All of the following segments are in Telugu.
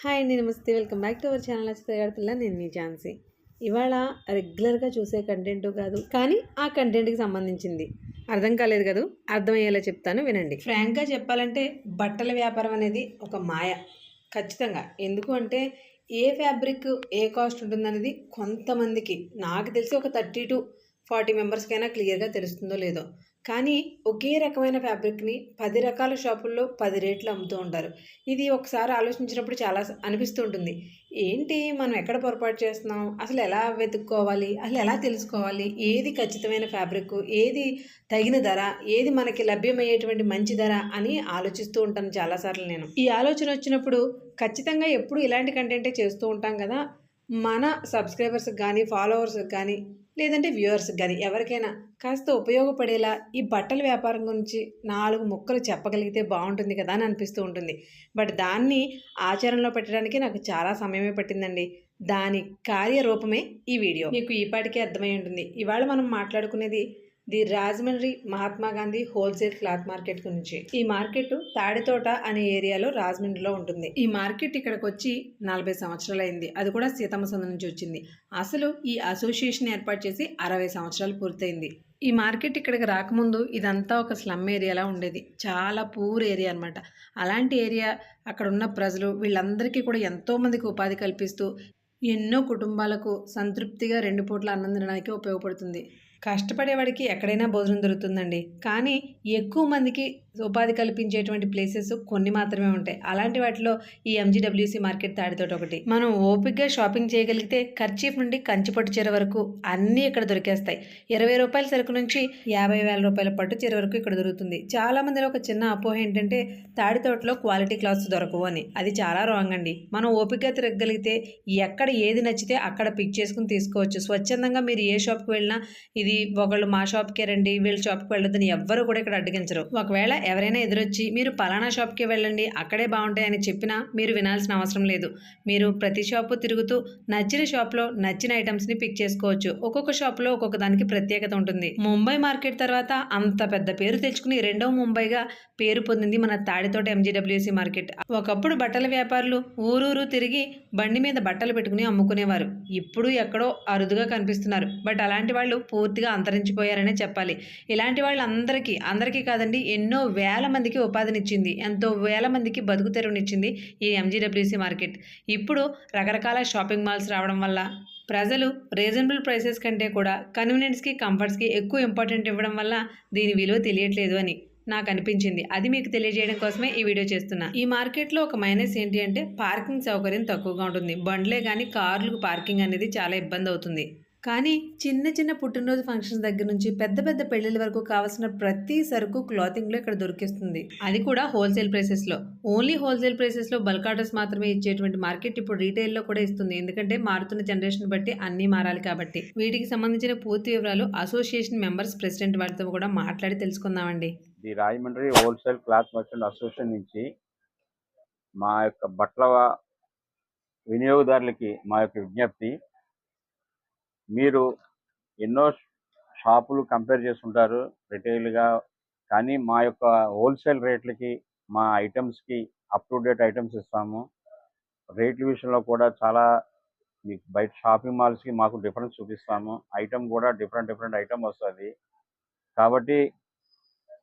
హాయ్ అండి నమస్తే. Welcome back to our channel నచ్చితే పిల్ల. నేను మీ ఛాన్సీ ఇవాళ రెగ్యులర్గా చూసే కంటెంట్ కాదు కానీ ఆ కంటెంట్కి సంబంధించింది. అర్థం కాలేదు కదా? అర్థమయ్యేలా చెప్తాను వినండి. ఫ్రాంక్గా చెప్పాలంటే బట్టల వ్యాపారం అనేది ఒక మాయ. ఖచ్చితంగా. ఎందుకు అంటే ఏ ఫ్యాబ్రిక్ ఏ కాస్ట్ ఉంటుందనేది కొంతమందికి నాకు తెలిసి ఒక థర్టీ టు ఫార్టీ మెంబర్స్కైనా క్లియర్గా తెలుస్తుందో లేదో. కానీ ఒకే రకమైన ఫ్యాబ్రిక్ని పది రకాల షాపుల్లో పది రేట్లు అమ్ముతూ ఉంటారు. ఇది ఒకసారి ఆలోచించినప్పుడు చాలా అనిపిస్తుంటుంది. అనిపిస్తూ ఉంటుంది ఏంటి మనం ఎక్కడ పొరపాటు చేస్తున్నాం? అసలు ఎలా వెతుక్కోవాలి? అసలు ఎలా తెలుసుకోవాలి? ఏది ఖచ్చితమైన ఫ్యాబ్రిక్? ఏది తగిన ధర? ఏది మనకి లభ్యమయ్యేటువంటి మంచి ధర? అని ఆలోచిస్తూ ఉంటాను చాలాసార్లు నేను. ఈ ఆలోచన వచ్చినప్పుడు ఖచ్చితంగా ఎప్పుడు ఇలాంటి కంటెంటే చేస్తూ ఉంటాం కదా. మన సబ్స్క్రైబర్స్కి కానీ ఫాలోవర్స్కి కానీ లేదంటే వ్యూవర్స్కి కానీ ఎవరికైనా కాస్త ఉపయోగపడేలా ఈ బట్టల వ్యాపారం గురించి నాలుగు ముక్కలు చెప్పగలిగితే బాగుంటుంది కదా అని అనిపిస్తూ ఉంటుంది. బట్ దాన్ని ఆచరణలో పెట్టడానికి నాకు చాలా సమయమే పట్టిందండి. దాని కార్యరూపమే ఈ వీడియో. మీకు ఈపాటికే అర్థమై ఉంటుంది. ఇవాళ మనం మాట్లాడుకునేది the Rajahmundry Mahatma Gandhi wholesale cloth market గురించి. ఈ మార్కెట్ తాడితోట అనే ఏరియాలో రాజమండ్రిలో ఉంటుంది. ఈ మార్కెట్ ఇక్కడికి వచ్చి నలభై సంవత్సరాలు అయింది అది కూడా సీతమ్మ సందు నుంచి వచ్చింది. అసలు ఈ అసోసియేషన్ ఏర్పాటు చేసి అరవై సంవత్సరాలు పూర్తయింది. ఈ మార్కెట్ ఇక్కడికి రాకముందు ఇదంతా ఒక స్లమ్ ఏరియాలా ఉండేది. చాలా పూర్ ఏరియా అనమాట అలాంటి ఏరియా అక్కడ ఉన్న ప్రజలు వీళ్ళందరికీ కూడా ఎంతోమందికి ఉపాధి కల్పిస్తూ ఎన్నో కుటుంబాలకు సంతృప్తిగా రెండు పూట్ల అన్నం తినడానికి ఉపయోగపడుతుంది. కష్టపడేవాడికి ఎక్కడైనా భోజనం దొరుకుతుందండి. కానీ ఎక్కువ మందికి ఉపాధి కల్పించేటువంటి ప్లేసెస్ కొన్ని మాత్రమే ఉంటాయి. అలాంటి వాటిలో ఈ ఎంజీడబ్ల్యూసీ మార్కెట్ తాడితోటి ఒకటి. మనం ఓపిక్గా షాపింగ్ చేయగలిగితే ఖర్చీఫ్ నుండి కంచిపట్టు చీర వరకు అన్నీ ఇక్కడ దొరికేస్తాయి. ఇరవై రూపాయల సరుకు నుంచి యాభై వేల రూపాయల పట్టు చీర వరకు ఇక్కడ దొరుకుతుంది. చాలా మందిలో ఒక చిన్న అపోహ ఏంటంటే తాడితోటలో క్వాలిటీ క్లాత్స్ దొరకవు అని. అది చాలా రాంగ్ అండి. మనం ఓపికగా తిరగగలిగితే ఎక్కడ ఏది నచ్చితే అక్కడ పిక్ చేసుకుని తీసుకోవచ్చు. స్వచ్ఛందంగా మీరు ఏ షాప్కి వెళ్ళినా ఇది ఒకళ్ళు మా షాప్కే రండి వీళ్ళ షాప్కి వెళ్ళొద్దని ఎవ్వరు కూడా ఇక్కడ అడ్డగించరు. ఒకవేళ ఎవరైనా ఎదురొచ్చి మీరు పలానా షాప్కి వెళ్ళండి అక్కడే బాగుంటాయని చెప్పినా మీరు వినాల్సిన అవసరం లేదు. మీరు ప్రతి షాపు తిరుగుతూ నచ్చిన షాప్లో నచ్చిన ఐటమ్స్ని పిక్ చేసుకోవచ్చు. ఒక్కొక్క షాప్లో ఒక్కొక్క దానికి ప్రత్యేకత ఉంటుంది. ముంబై మార్కెట్ తర్వాత అంత పెద్ద పేరు తెచ్చుకుని రెండవ ముంబైగా పేరు పొందింది మన తాడితోట ఎంజీడబ్ల్యూసీ మార్కెట్. ఒకప్పుడు బట్టల వ్యాపారులు ఊరూరు తిరిగి బండి మీద బట్టలు పెట్టుకుని అమ్ముకునేవారు. ఇప్పుడు ఎక్కడో అరుదుగా కనిపిస్తున్నారు. బట్ అలాంటి వాళ్ళు పూర్తిగా అంతరించిపోయారనే చెప్పాలి. ఇలాంటి వాళ్ళందరికీ అందరికీ కాదండి ఎన్నో వేల మందికి ఉపాధినిచ్చింది. ఎంతో వేల మందికి బతుకు తెరువునిచ్చింది ఈ ఎంజీడబ్ల్యూసీ మార్కెట్. ఇప్పుడు రకరకాల షాపింగ్ మాల్స్ రావడం వల్ల ప్రజలు రీజనబుల్ ప్రైసెస్ కంటే కూడా కన్వీనియన్స్కి కంఫర్ట్స్కి ఎక్కువ ఇంపార్టెంట్ ఇవ్వడం వల్ల దీని విలువ తెలియట్లేదు అని నాకు అనిపించింది. అది మీకు తెలియజేయడం కోసమే ఈ వీడియో చేస్తున్నా. ఈ మార్కెట్లో ఒక మైనస్ ఏంటి అంటే పార్కింగ్ సౌకర్యం తక్కువగా ఉంటుంది. బండ్లే కానీ కార్లకు పార్కింగ్ అనేది చాలా ఇబ్బంది అవుతుంది. కానీ చిన్న చిన్న పుట్టినరోజు ఫంక్షన్స్ దగ్గర నుంచి పెద్ద పెద్ద పెళ్ళిళ్ళ వరకు కావాల్సిన ప్రతి సరుకు క్లాతింగ్లో ఇక్కడ దొరికిస్తుంది. అది కూడా హోల్సేల్ ప్రైసెస్లో ఓన్లీ హోల్సేల్ ప్రైసెస్లో బల్క్ ఆర్డర్స్ మాత్రమే ఇచ్చేటువంటి మార్కెట్ ఇప్పుడు రీటైల్లో కూడా ఇస్తుంది. ఎందుకంటే మారుతున్న జనరేషన్ బట్టి అన్నీ మారాలి కాబట్టి. వీటికి సంబంధించిన పూర్తి వివరాలు అసోసియేషన్ మెంబర్స్ ప్రెసిడెంట్ వారితో కూడా మాట్లాడి తెలుసుకుందామండి. The Rajahmundry wholesale cloth merchant association నుంచి మా యొక్క బట్టల వినియోగదారులకి మా యొక్క విజ్ఞప్తి. మీరు ఎన్నో షాపులు కంపేర్ చేసుకుంటారు రిటైల్గా. కానీ మా యొక్క హోల్సేల్ రేట్లకి మా ఐటమ్స్కి అప్ టు డేట్ ఐటమ్స్ ఇస్తాము. రేట్ల విషయంలో కూడా చాలా మీకు బయట షాపింగ్ మాల్స్కి మాకు డిఫరెన్స్ చూపిస్తాము. ఐటమ్ కూడా డిఫరెంట్ డిఫరెంట్ ఐటమ్ వస్తుంది. కాబట్టి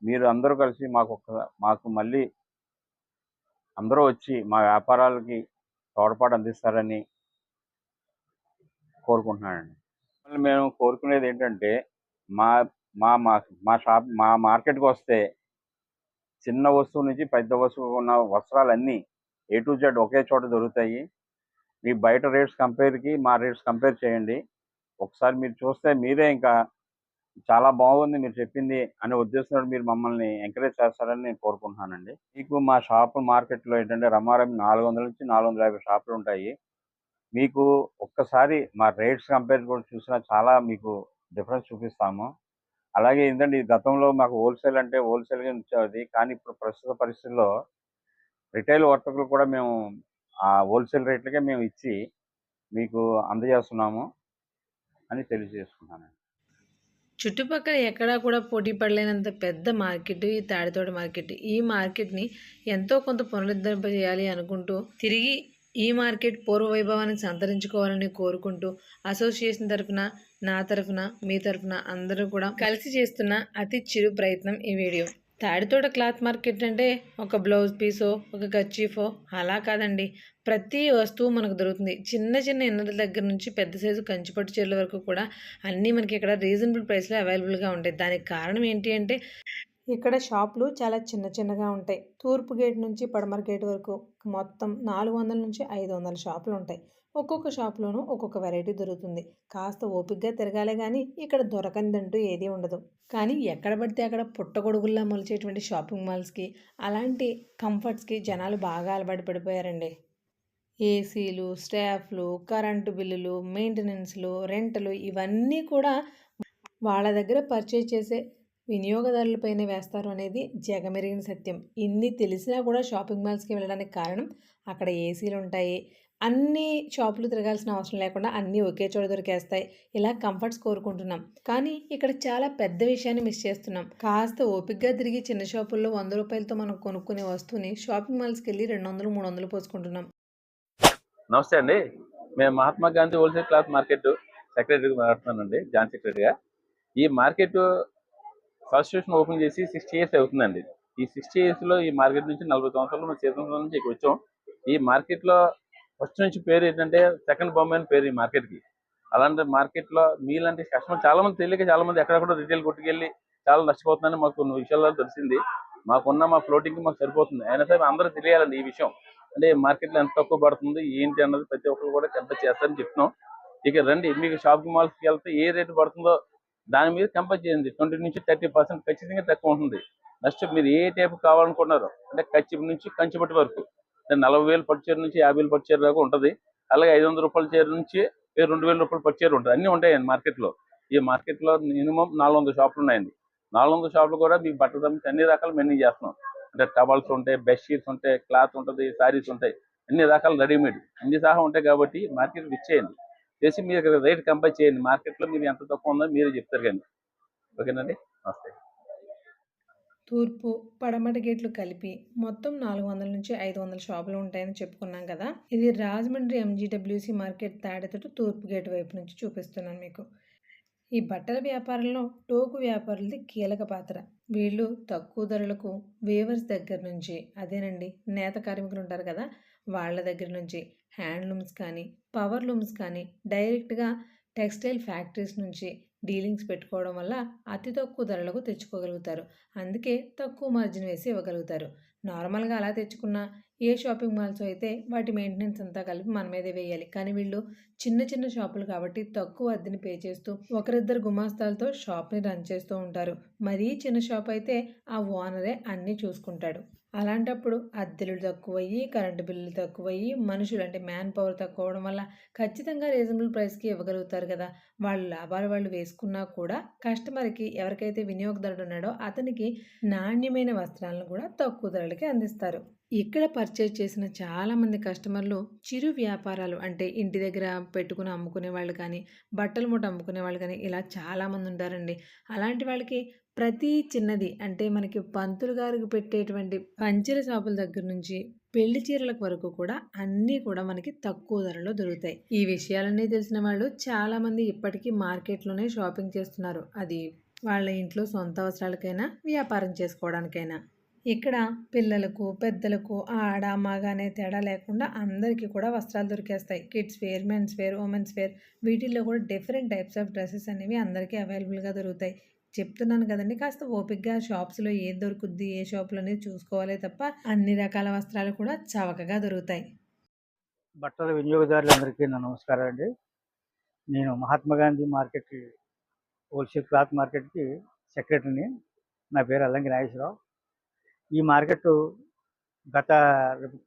మీరు అందరూ కలిసి మాకు ఒక మాకు మళ్ళీ అందరూ వచ్చి మా వ్యాపారాలకి తోడ్పాటు అందిస్తారని కోరుకుంటున్నానండి. మేము కోరుకునేది ఏంటంటే మా మా మా షాప్ మా మార్కెట్కి వస్తే చిన్న వస్తువు నుంచి పెద్ద వస్తువు ఉన్న వస్త్రాలన్నీ ఏ టు జెడ్ ఒకే చోట దొరుకుతాయి. మీ బయట రేట్స్ కంపేర్కి మా రేట్స్ కంపేర్ చేయండి. ఒకసారి మీరు చూస్తే మీరే ఇంకా చాలా బాగుంది మీరు చెప్పింది అనే ఉద్దేశంతో మీరు మమ్మల్ని ఎంకరేజ్ చేస్తారని నేను కోరుకుంటున్నానండి. మీకు మా షాప్ మార్కెట్లో ఏంటంటే రమారమి నాలుగు వందల నుంచి నాలుగు వందల యాభై షాపులు ఉంటాయి. మీకు ఒక్కసారి మా రేట్స్ కంపేర్ కూడా చూసినా చాలా మీకు డిఫరెన్స్ చూపిస్తాము. అలాగే ఏంటంటే ఈ గతంలో మాకు హోల్సేల్ అంటే హోల్సేల్గా ఉంచేది కానీ ఇప్పుడు ప్రస్తుత పరిస్థితుల్లో రిటైల్ వర్తకులు కూడా మేము ఆ హోల్సేల్ రేట్లకే మేము ఇచ్చి మీకు అందజేస్తున్నాము అని తెలియజేసుకున్నాను చుట్టుపక్కల ఎక్కడా కూడా పోటీ పడలేనంత పెద్ద మార్కెట్ ఈ తాడితోట మార్కెట్. ఈ మార్కెట్ని ఎంతో కొంత పునరుద్ధరింపజేయాలి అనుకుంటూ తిరిగి ఈ మార్కెట్ పూర్వ వైభవాన్ని సంతరించుకోవాలని కోరుకుంటూ అసోసియేషన్ తరఫున నా తరఫున మీ తరఫున అందరూ కూడా కలిసి చేస్తున్న అతి చిరు ప్రయత్నం ఈ వీడియో. తాడితోట క్లాత్ మార్కెట్ అంటే ఒక బ్లౌజ్ పీసో ఒక కచ్చీఫో అలా కాదండి. ప్రతి వస్తువు మనకు దొరుకుతుంది. చిన్న చిన్న ఇన్నర్ల దగ్గర నుంచి పెద్ద సైజు కంచిపట్టు చీరల వరకు కూడా అన్నీ మనకి ఇక్కడ రీజనబుల్ ప్రైస్లో అవైలబుల్గా ఉంటాయి. దానికి కారణం ఏంటి అంటే ఇక్కడ షాపులు చాలా చిన్న చిన్నగా ఉంటాయి. తూర్పు గేట్ నుంచి పడమర గేట్ వరకు మొత్తం నాలుగు వందల నుంచి ఐదు వందల షాపులు ఉంటాయి. ఒక్కొక్క షాప్లోనూ ఒక్కొక్క వెరైటీ దొరుకుతుంది. కాస్త ఓపికగా తిరగాలే కానీ ఇక్కడ దొరకనిదంటూ ఏదీ ఉండదు. కానీ ఎక్కడ పడితే అక్కడ పుట్టగొడుగుల్లా మొలిచేటువంటి షాపింగ్ మాల్స్కి అలాంటి కంఫర్ట్స్కి జనాలు బాగా అలవాటు పడిపోయారండి. ఏసీలు స్టాఫ్లు కరెంటు బిల్లులు మెయింటెనెన్స్లు రెంట్లు ఇవన్నీ కూడా వాళ్ళ దగ్గర పర్చేజ్ చేసే వినియోగదారులపైనే వేస్తారు అనేది జగమెరిగిన సత్యం. ఇన్ని తెలిసినా కూడా షాపింగ్ మాల్స్కి వెళ్ళడానికి కారణం అక్కడ ఏసీలు ఉంటాయి. అన్ని షాపులు తిరగాల్సిన అవసరం లేకుండా అన్నీ ఒకే చోట దొరికేస్తాయి. ఇలా కంఫర్ట్స్ కోరుకుంటున్నాం. కానీ ఇక్కడ చాలా పెద్ద విషయాన్ని మిస్ చేస్తున్నాం. కాస్త ఓపికగా తిరిగి చిన్న షాపుల్లో వంద రూపాయలతో మనం కొనుక్కునే వస్తువుని షాపింగ్ మాల్స్కి వెళ్ళి రెండు వందలు మూడు వందలు పోసుకుంటున్నాం. నమస్తే అండి. మేము Mahatma Gandhi wholesale cloth market సెక్రటరీగా మాట్లాడుతున్నానండి. జాయింట్ సెక్రటరీగా. ఈ మార్కెట్ కాన్స్టిట్యూషన్ ఓపెన్ చేసి సిక్స్టీ ఇయర్స్ అవుతుందండి. ఈ సిక్స్టీ ఇయర్స్లో ఈ మార్కెట్ నుంచి నలభై సంవత్సరాలు మన సీతం నుంచి ఇక్కడ వచ్చాం ఈ మార్కెట్లో ఫస్ట్ నుంచి పేరు ఏంటంటే సెకండ్ బొమ్మ అని పేరు ఈ మార్కెట్కి అలాంటి మార్కెట్లో మీలాంటి కస్టమర్ చాలా మంది తెలియక చాలా మంది ఎక్కడెక్కడ రిటైల్ కొట్టుకెళ్ళి చాలా నష్టపోతుందని మాకు కొన్ని విషయాల్లో తెలిసింది. మాకున్న మా ఫ్లోటింగ్ మాకు సరిపోతుంది. అయినా సరే అందరూ తెలియాలండి ఈ విషయం. అంటే మార్కెట్లో ఎంత తక్కువ పడుతుంది ఏంటి అన్నది ప్రతి ఒక్కరు కూడా కంపేర్ చేస్తారని చెప్తున్నాం. ఇక రండి మీకు షాపింగ్ మాల్స్కి వెళ్తే ఏ రేటు పడుతుందో దాని మీద కంపేర్ చేయండి. ట్వంటీ నుంచి థర్టీ పర్సెంట్ ఖచ్చితంగా తక్కువ ఉంటుంది. నెక్స్ట్ మీరు ఏ టైప్ కావాలనుకున్నారో అంటే కచ్చి నుంచి కంచిపట్టి వరకు అంటే నలభై వేలు పట్టుచీర నుంచి యాభై వేలు పట్టుచీర దాకా ఉంటుంది. అలాగే ఐదు వందల రూపాయల చీర నుంచి రెండు వేల రూపాయలు పట్టుచీర ఉంటుంది. అన్నీ ఉంటాయండి మార్కెట్లో. ఈ మార్కెట్లో మినిమం నాలుగు వందల షాపులు ఉన్నాయండి. నాలుగు వందల షాపులు కూడా మీకు బట్టలు తమ్మించి అన్ని రకాల మెన్యూ చేస్తున్నాం. అంటే టవల్స్ ఉంటాయి బెడ్షీట్స్ ఉంటాయి క్లాత్ ఉంటుంది సారీస్ ఉంటాయి. అన్ని రకాల రెడీమేడ్. అన్ని సహా ఉంటాయి కాబట్టి మార్కెట్ ఇచ్చేయండి చేసి మీరు రేట్ కంపేర్ చేయండి. మార్కెట్లో మీరు ఎంత తక్కువ ఉందో మీరే చెప్తారు కానీ. ఓకేనండి? నమస్తే. తూర్పు పడమట గేట్లు కలిపి మొత్తం నాలుగు వందల నుంచి ఐదు వందల షాపులు ఉంటాయని చెప్పుకున్నాం కదా. ఇది రాజమండ్రి ఎంజీడబ్ల్యూసి మార్కెట్ తాడేతోటి తూర్పు గేట్ వైపు నుంచి చూపిస్తున్నాను మీకు. ఈ బట్టల వ్యాపారంలో టోకు వ్యాపారులది కీలక పాత్ర. వీళ్ళు తక్కువ ధరలకు వేవర్స్ దగ్గర నుంచి అదేనండి నేత కార్మికులు ఉంటారు కదా వాళ్ళ దగ్గర నుంచి హ్యాండ్లూమ్స్ కానీ పవర్ లూమ్స్ కానీ డైరెక్ట్గా టెక్స్టైల్ ఫ్యాక్టరీస్ నుంచి డీలింగ్స్ పెట్టుకోవడం వల్ల అతి తక్కువ ధరలకు తెచ్చుకోగలుగుతారు. అందుకే తక్కువ మార్జిన్ వేసి ఇవ్వగలుగుతారు. నార్మల్గా అలా తెచ్చుకున్న ఏ షాపింగ్ మాల్స్ అయితే వాటి మెయింటెనెన్స్ అంతా కలిపి మన మీదే వేయాలి. కానీ వీళ్ళు చిన్న చిన్న షాపులు కాబట్టి తక్కువ అద్దెని పే చేస్తూ ఒకరిద్దరు గుమాస్తాలతో షాప్ని రన్ చేస్తూ ఉంటారు. మరీ చిన్న షాప్ అయితే ఆ ఓనరే అన్నీ చూసుకుంటాడు. అలాంటప్పుడు అద్దెలు తక్కువయ్యి కరెంటు బిల్లులు తక్కువయ్యి మనుషులు అంటే మ్యాన్ పవర్ తక్కువ అవడం వల్ల ఖచ్చితంగా రీజనబుల్ ప్రైస్కి ఇవ్వగలుగుతారు కదా. వాళ్ళు లాభాలు వాళ్ళు వేసుకున్నా కూడా కస్టమర్కి ఎవరికైతే వినియోగదారుడు ఉన్నాడో అతనికి నాణ్యమైన వస్త్రాలను కూడా తక్కువ ధరలకి అందిస్తారు. ఇక్కడ పర్చేజ్ చేసిన చాలామంది కస్టమర్లు చిరు వ్యాపారాలు అంటే ఇంటి దగ్గర పెట్టుకుని అమ్ముకునే వాళ్ళు కానీ బట్టలు మూట అమ్ముకునే వాళ్ళు కానీ ఇలా చాలామంది ఉంటారండి. అలాంటి వాళ్ళకి ప్రతి చిన్నది అంటే మనకి పంతులు గారికి పెట్టేటువంటి పంచల షాపుల దగ్గర నుంచి పెళ్ళి చీరలకు వరకు కూడా అన్నీ కూడా మనకి తక్కువ ధరలో దొరుకుతాయి. ఈ విషయాలన్నీ తెలిసిన వాళ్ళు చాలామంది ఇప్పటికీ మార్కెట్లోనే షాపింగ్ చేస్తున్నారు. అది వాళ్ళ ఇంట్లో సొంత అవసరాలకైనా వ్యాపారం చేసుకోవడానికైనా. ఇక్కడ పిల్లలకు పెద్దలకు ఆడ మగ అనే తేడా లేకుండా అందరికీ కూడా వస్త్రాలు దొరికేస్తాయి. Kids wear men's wear women's wear వీటిల్లో కూడా డిఫరెంట్ టైప్స్ ఆఫ్ డ్రెస్సెస్ అనేవి అందరికీ అవైలబుల్గా దొరుకుతాయి. చెప్తున్నాను కదండి కాస్త ఓపిక్గా షాప్స్లో ఏది దొరుకుద్ది ఏ షాప్లో అనేది చూసుకోవాలి తప్ప అన్ని రకాల వస్త్రాలు కూడా చవకగా దొరుకుతాయి. బట్టల వినియోగదారులందరికీ నా నమస్కారం అండి. నేను మహాత్మా గాంధీ మార్కెట్కి హోల్సేల్ క్లాత్ మార్కెట్కి సెక్రటరీని. నా పేరు అల్లంకి నాగేశ్వరరావు. ఈ మార్కెట్ గత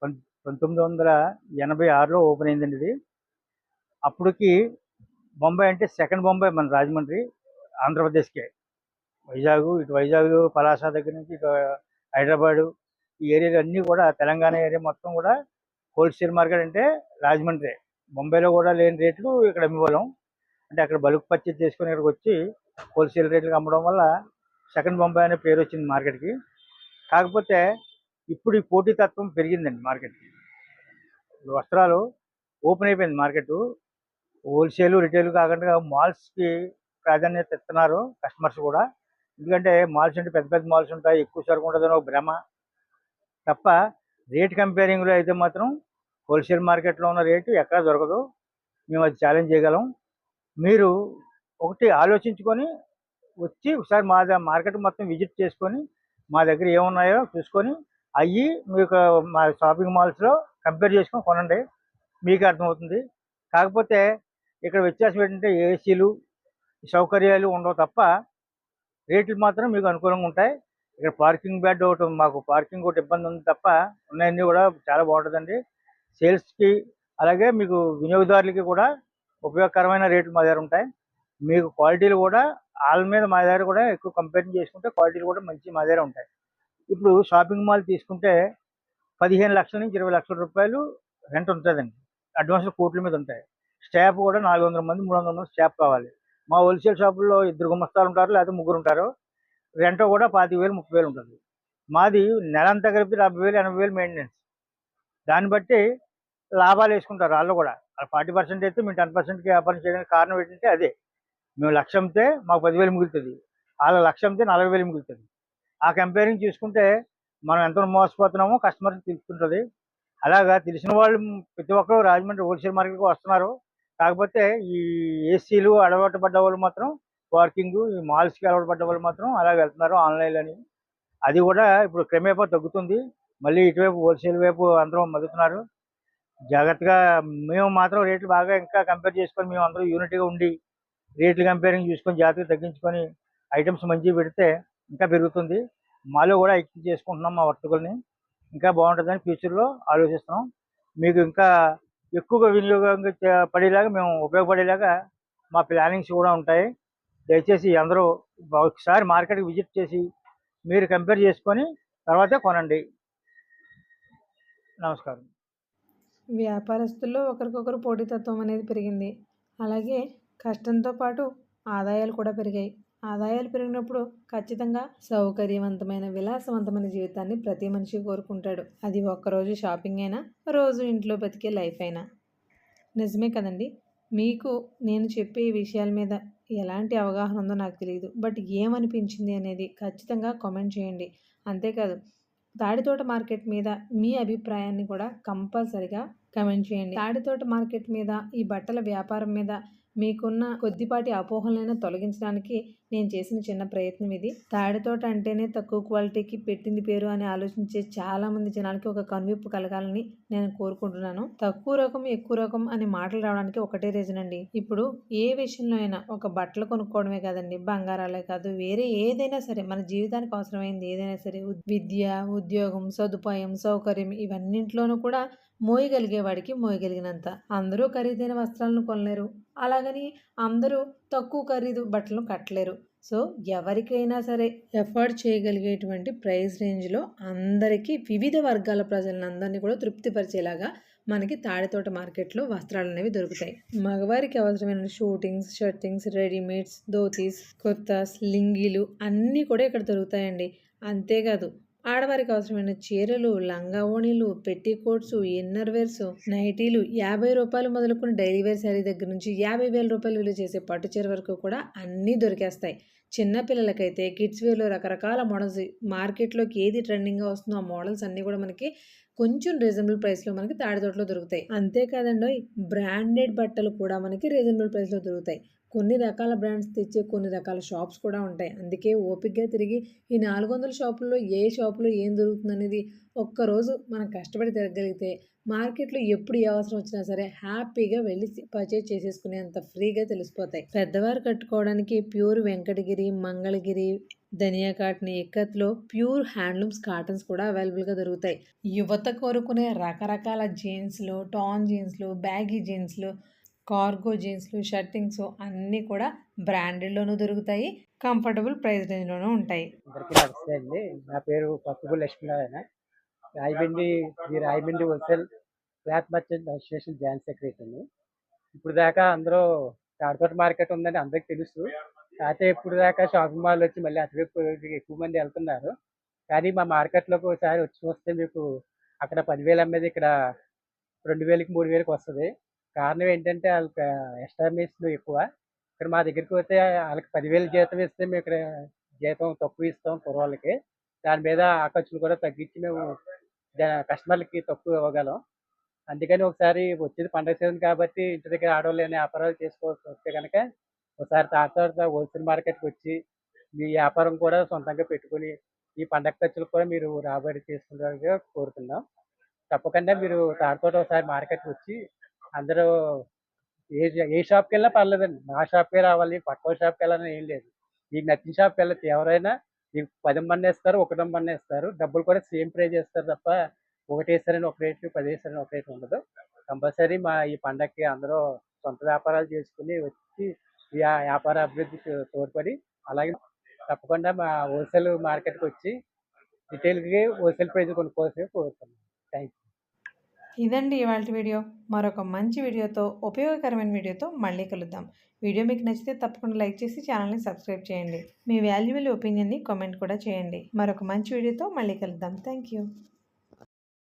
పం- పంతొమ్మిది వందల ఎనభై ఆరులో ఓపెన్ అయిందండి ఇది. అప్పటికి బొంబాయి అంటే సెకండ్ బొంబాయి మన రాజమండ్రి ఆంధ్రప్రదేశ్కే. వైజాగ్ ఇటు వైజాగ్ పలాస దగ్గర నుంచి ఇటు హైదరాబాదు ఈ ఏరియాలు అన్నీ కూడా తెలంగాణ ఏరియా మొత్తం కూడా హోల్సేల్ మార్కెట్ అంటే రాజమండ్రి. బొంబాయిలో కూడా లేని రేట్లు ఇక్కడ అమ్మేవాళ్ళం. అంటే అక్కడ బల్క్ పర్చేజ్ చేసుకుని ఇక్కడికి వచ్చి హోల్సేల్ రేట్లకు అమ్మడం వల్ల సెకండ్ బొంబాయి అనే పేరు వచ్చింది మార్కెట్కి. కాకపోతే ఇప్పుడు ఈ పోటీతత్వం పెరిగిందండి మార్కెట్ వస్త్రాలు ఓపెన్ అయిపోయింది మార్కెట్ హోల్సేల్ రిటైల్ కాకుండా మాల్స్కి ప్రాధాన్యత ఇస్తున్నారు కస్టమర్స్ కూడా. ఎందుకంటే మాల్స్ అంటే పెద్ద పెద్ద మాల్స్ ఉంటాయి ఎక్కువ సరుకు ఉంటుందని ఒక భ్రమ. తప్ప రేట్ కంపేరింగ్లో అయితే మాత్రం హోల్సేల్ మార్కెట్లో ఉన్న రేటు ఎక్కడ దొరకదు. మేము అది ఛాలెంజ్ చేయగలం. మీరు ఒకటి ఆలోచించుకొని వచ్చి ఒకసారి మా మార్కెట్ మొత్తం విజిట్ చేసుకొని మా దగ్గర ఏమున్నాయో చూసుకొని అవి మీకు మా షాపింగ్ మాల్స్లో కంపేర్ చేసుకొని కొనండి. మీకు అర్థమవుతుంది. కాకపోతే ఇక్కడ వ్యత్యాసం ఏంటంటే ఏసీలు సౌకర్యాలు ఉండవు తప్ప రేట్లు మాత్రం మీకు అనుకూలంగా ఉంటాయి. ఇక్కడ పార్కింగ్ బెడ్ ఒకటి మాకు పార్కింగ్ ఒకటి ఇబ్బంది ఉంది తప్ప ఉన్నాయన్నీ కూడా చాలా బాగుంటుందండి. సేల్స్కి అలాగే మీకు వినియోగదారులకి కూడా ఉపయోగకరమైన రేట్లు మా దగ్గర ఉంటాయి. మీకు క్వాలిటీలు కూడా వాళ్ళ మీద మా దగ్గర కూడా ఎక్కువ కంపేర్ చేసుకుంటే క్వాలిటీలు కూడా మంచి మా దగ్గర ఉంటాయి. ఇప్పుడు షాపింగ్ మాల్ తీసుకుంటే పదిహేను లక్షల నుంచి ఇరవై లక్షల రూపాయలు రెంట్ ఉంటుందండి. అడ్వాన్స్ కోట్ల మీద ఉంటాయి. స్టాఫ్ కూడా నాలుగు వందల మంది మూడు వందల మంది స్టాఫ్ కావాలి. మా హోల్సేల్ షాపుల్లో ఇద్దరు గుమస్తాలు ఉంటారు లేకపోతే ముగ్గురు ఉంటారు. రెంట్ కూడా పాతిక వేలు ముప్పై వేలు ఉంటుంది. మాది నెలంతా కలిపి డెబ్బై వేలు ఎనభై వేలు మెయింటెనెన్స్ దాన్ని బట్టి లాభాలు వేసుకుంటారు వాళ్ళు కూడా. ఫార్టీ పర్సెంట్ అయితే మేము టెన్ పర్సెంట్కి వ్యాపారం చేయడానికి కారణం ఏంటంటే అదే. మేము లక్షంతే మాకు పదివేలు మిగులుతుంది. వాళ్ళ లక్షంతే నలభై వేలు మిగులుతుంది. ఆ కంపేరింగ్ చూసుకుంటే మనం ఎంత మోసపోతున్నామో కస్టమర్కి తెలుస్తుంటుంది అలాగా తెలిసిన వాళ్ళు ప్రతి ఒక్కరు రాజమండ్రి హోల్సేల్ మార్కెట్కి వస్తున్నారు. కాకపోతే ఈ ఏసీలు అలవాటు పడ్డ వాళ్ళు మాత్రం పార్కింగ్ ఈ మాల్స్కి అలవాటు పడ్డ వాళ్ళు మాత్రం అలా వెళ్తున్నారు ఆన్లైన్లని అది కూడా ఇప్పుడు క్రమేపా తగ్గుతుంది. మళ్ళీ ఇటువైపు హోల్సేల్ వైపు అందరం మదుతున్నారు జాగ్రత్తగా మేము మాత్రం రేట్లు బాగా ఇంకా కంపేర్ చేసుకొని మేము అందరూ యూనిట్గా ఉండి రేట్లు కంపేరింగ్ చూసుకొని జాగ్రత్తగా తగ్గించుకొని ఐటమ్స్ మంచిగా పెడితే ఇంకా పెరుగుతుంది. మాలో కూడా ఎక్కువ చేసుకుంటున్నాం మా వర్తకుల్ని. ఇంకా బాగుంటుందని ఫ్యూచర్లో ఆలోచిస్తున్నాం. మీకు ఇంకా ఎక్కువగా వినియోగం పడేలాగా మేము ఉపయోగపడేలాగా మా ప్లానింగ్స్ కూడా ఉంటాయి. దయచేసి అందరూ ఒకసారి మార్కెట్కి విజిట్ చేసి మీరు కంపేర్ చేసుకొని తర్వాతే కొనండి. నమస్కారం. వ్యాపారస్తుల్లో ఒకరికొకరు పోటీతత్వం అనేది పెరిగింది. అలాగే కష్టంతో పాటు ఆదాయాలు కూడా పెరిగాయి. ఆదాయాలు పెరిగినప్పుడు ఖచ్చితంగా సౌకర్యవంతమైన విలాసవంతమైన జీవితాన్ని ప్రతి మనిషి కోరుకుంటాడు. అది ఒక్కరోజు షాపింగ్ అయినా రోజు ఇంట్లో బతికే లైఫ్ అయినా. నిజమే కదండి. మీకు నేను చెప్పే ఈ విషయాల మీద ఎలాంటి అవగాహన ఉందో నాకు తెలియదు బట్ ఏమనిపించింది అనేది ఖచ్చితంగా కామెంట్ చేయండి. అంతేకాదు తాడితోట మార్కెట్ మీద మీ అభిప్రాయాన్ని కూడా కంపల్సరిగా కమెంట్ చేయండి. తాడితోట మార్కెట్ మీద ఈ బట్టల వ్యాపారం మీద మీకున్న కొద్దిపాటి అపోహలైనా తొలగించడానికి నేను చేసిన చిన్న ప్రయత్నం ఇది. తాడితోట అంటేనే తక్కువ క్వాలిటీకి పెట్టింది పేరు అని ఆలోచించే చాలా మంది జనాలకి ఒక కనువిప్పు కలగాలని నేను కోరుకుంటున్నాను. తక్కువ రకం ఎక్కువ రకం అనే మాటలు రావడానికి ఒకటే రీజన్ అండి. ఇప్పుడు ఏ విషయంలో అయినా ఒక బట్టలు కొనుక్కోవడమే కాదండి బంగారాలే కాదు వేరే ఏదైనా సరే మన జీవితానికి అవసరమైంది ఏదైనా సరే విద్య ఉద్యోగం సదుపాయం సౌకర్యం ఇవన్నింటిలోనూ కూడా మోయగలిగే వాడికి మోయగలిగినంత. అందరూ ఖరీదైన వస్త్రాలను కొనలేరు. అలాగని అందరూ తక్కువ ఖరీదు బట్టలు కట్టలేరు. సో ఎవరికైనా సరే ఎఫర్ట్ చేయగలిగేటువంటి ప్రైస్ రేంజ్లో అందరికీ వివిధ వర్గాల ప్రజలందరినీ కూడా తృప్తిపరిచేలాగా మనకి తాడితోట మార్కెట్లో వస్త్రాలు అనేవి దొరుకుతాయి. మగవారికి అవసరమైన suitings shirtings readymades dhotis kurtas లింగీలు అన్నీ కూడా ఇక్కడ దొరుకుతాయండి. అంతేకాదు ఆడవారికి అవసరమైన చీరలు లంగా ఓణీలు పెట్టికోట్స్ ఇన్నర్ వేర్స్ నైటీలు యాభై రూపాయలు మొదలుకున్న డైలీ వేర్ శారీ దగ్గర నుంచి యాభై వేల రూపాయలు విలువ చేసే పట్టు చీర వరకు కూడా అన్నీ దొరికేస్తాయి. చిన్నపిల్లలకైతే కిడ్స్ వేర్లో రకరకాల మోడల్స్ మార్కెట్లోకి ఏది ట్రెండింగ్గా వస్తుందో ఆ మోడల్స్ అన్నీ కూడా మనకి కొంచెం రీజనబుల్ ప్రైస్లో మనకి తాడితోటలో దొరుకుతాయి. అంతేకాదండి బ్రాండెడ్ బట్టలు కూడా మనకి రీజనబుల్ ప్రైస్లో దొరుకుతాయి. కొన్ని రకాల బ్రాండ్స్ తెచ్చే కొన్ని రకాల షాప్స్ కూడా ఉంటాయి. అందుకే ఓపిక్గా తిరిగి ఈ నాలుగు వందల షాపుల్లో ఏ షాపులో ఏం దొరుకుతుంది అనేది ఒక్కరోజు మనం కష్టపడి తిరగలిగితే మార్కెట్లో ఎప్పుడు ఏ అవసరం వచ్చినా సరే హ్యాపీగా వెళ్ళి పర్చేజ్ చేసేసుకునేంత ఫ్రీగా తెలిసిపోతాయి. పెద్దవారు కట్టుకోవడానికి ప్యూర్ వెంకటగిరి మంగళగిరి ధనియా కాటన్ ఎక్కత్లో ప్యూర్ హ్యాండ్లూమ్స్ కాటన్స్ కూడా అవైలబుల్గా దొరుకుతాయి. యువత కోరుకునే రకరకాల జీన్స్లు టాన్ జీన్స్లు బ్యాగీ జీన్స్లు కార్గో జీన్స్లు షర్టింగ్స్ అన్నీ కూడా బ్రాండెడ్లోనూ దొరుకుతాయి కంఫర్టబుల్ ప్రైస్ రేంజ్లోనూ ఉంటాయి. అందరికీ నమస్తే అండి. నా పేరు పసుపు లక్ష్మీనారాయణ రాయబండి ఈ Rayabandi wholesale cloth merchant association joint సెక్రటరీని ఇప్పుడు దాకా అందరూ తాడతోట మార్కెట్ ఉందని అందరికీ తెలుసు. అయితే ఇప్పుడు దాకా షాపింగ్ మాల్ వచ్చి మళ్ళీ అటువైపు ఎక్కువ మంది వెళ్తున్నారు. కానీ మా మార్కెట్లోకి ఒకసారి వచ్చి వస్తే మీకు అక్కడ పదివేలు అమ్మేది ఇక్కడ రెండు వేలకి మూడు వేలకు వస్తుంది. కారణం ఏంటంటే వాళ్ళకి ఎస్టాబ్లిష్లు ఎక్కువ. ఇక్కడ మా దగ్గరికి వస్తే వాళ్ళకి పదివేలు జీతం ఇస్తే మేము ఇక్కడ జీతం తక్కువ ఇస్తాం కుర్రోళ్ళకి. దాని మీద ఆ ఖర్చులు కూడా తగ్గించి మేము కస్టమర్లకి తక్కువ ఇవ్వగలం. అందుకని ఒకసారి వచ్చేది పండగ సీజన్ కాబట్టి ఇంటి దగ్గర ఆడవాళ్ళు వ్యాపారాలు చేసుకోవాల్సి వస్తే కనుక ఒకసారి తాత హోల్సేల్ మార్కెట్కి వచ్చి మీ వ్యాపారం కూడా సొంతంగా పెట్టుకుని ఈ పండగ ఖర్చులు కూడా మీరు రాబడి చేసుకున్నారుగా కోరుతున్నాం. తప్పకుండా మీరు తాతతో ఒకసారి మార్కెట్కి వచ్చి అందరూ ఏ ఏ షాప్కి వెళ్ళినా పర్లేదండి. నా షాప్కే రావాలి పక్క షాప్కి వెళ్ళాలని ఏం లేదు. మీకు నచ్చిన షాప్కి వెళ్ళచ్చు ఎవరైనా మీకు పది మంది వేస్తారు ఒకటి మంది వేస్తారు. డబ్బులు కూడా సేమ్ ప్రైజ్ చేస్తారు తప్ప ఒకటి వేస్తారని ఒక రేటు పది వేస్తారని ఒక రేటు ఉండదు. కంపల్సరీ మా ఈ పండగకి అందరూ సొంత వ్యాపారాలు చేసుకుని వచ్చి వ్యాపార అభివృద్ధికి తోడ్పడి అలాగే తప్పకుండా మా హోల్సేల్ మార్కెట్కి వచ్చి రిటైల్కి హోల్సేల్ ప్రైస్ కొనుక్కోవాల్సి కోరుతున్నాను. థ్యాంక్ యూ ఇదండి ఇవాళ వీడియో. మరొక మంచి వీడియోతో ఉపయోగకరమైన వీడియోతో మళ్ళీ కలుద్దాం. వీడియో మీకు నచ్చితే తప్పకుండా లైక్ చేసి ఛానల్ని సబ్స్క్రైబ్ చేయండి. మీ వాల్యుబుల్ ఒపీనియన్ని కామెంట్ కూడా చేయండి. మరొక మంచి వీడియోతో మళ్ళీ కలుద్దాం. Thank you